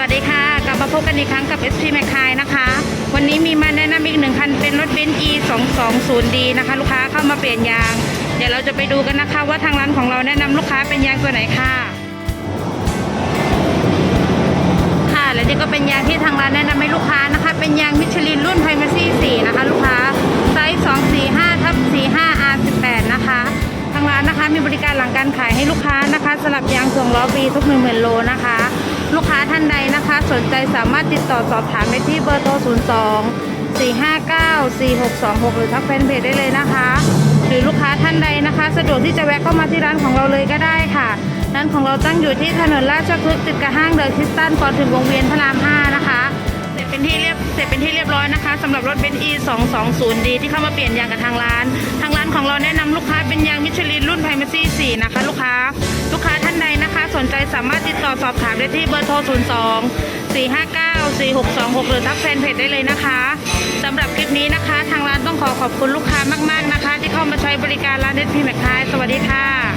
สวัสดีค่ะ กลับมาพบกันอีกครั้งกับ SP m c คายนะคะ วันนี้มีมาแนะนำอีกหนึ่งคันเป็นรถเบนซ์ E 2 2 0 D นะคะ ลูกค้าเข้ามาเปลี่ยนยาง เดี๋ยวเราจะไปดูกันนะคะ ว่าทางร้านของเราแนะนำลูกค้าเป็นยางตัวไหนค่ะ ค่ะ และนี่ก็เป็นยางที่ทางร้านแนะนำให้ลูกค้านะคะ เป็นยางมิชลินรุ่นไพรมาซี่4นะคะ ลูกค้าไซส์245ทับ45 R18 นะคะทางร้านนะคะมีบริการหลังการขายให้ลูกค้านะคะสลับยางส่งล้อฟรีทุก1 0,000โลนะคะ ลูกค้าท่านใดนะคะ สนใจสามารถติดต่อสอบถามได้ที่เบอร์โทร 02 459 4626 หรือทักแฟนเพจได้เลยนะคะ หรือลูกค้าท่านใดนะคะ สะดวกที่จะแวะเข้ามาที่ร้านของเราเลยก็ได้ค่ะร้านของเราตั้งอยู่ที่ถนนราชพฤกษ์ติดกับห้างเดอะคริสตันก่อนถึงวงเวียนพระราม 5 นะคะ เสร็จเป็นที่เรียบเสร็จเป็นที่เรียบร้อยนะคะสำหรับรถเบนซ์ E 2 2 0 D ที่เข้ามาเปลี่ยนยางกับทางร้าน ทางร้านของเราแนะนำลูกค้าเป็นยางมิชลินรุ่นไพรมาซี่4นะคะ ลูกค้า สามารถติดต่อสอบถามได้ที่เบอร์โทร 02 459 4626 หรือทักแฟนเพจได้เลยนะคะสำหรับคลิปนี้นะคะ ทางร้านต้องขอขอบคุณลูกค้ามาก ๆนะคะ ที่เข้ามาใช้บริการร้านเดดพีแมคคายสวัสดีค่ะ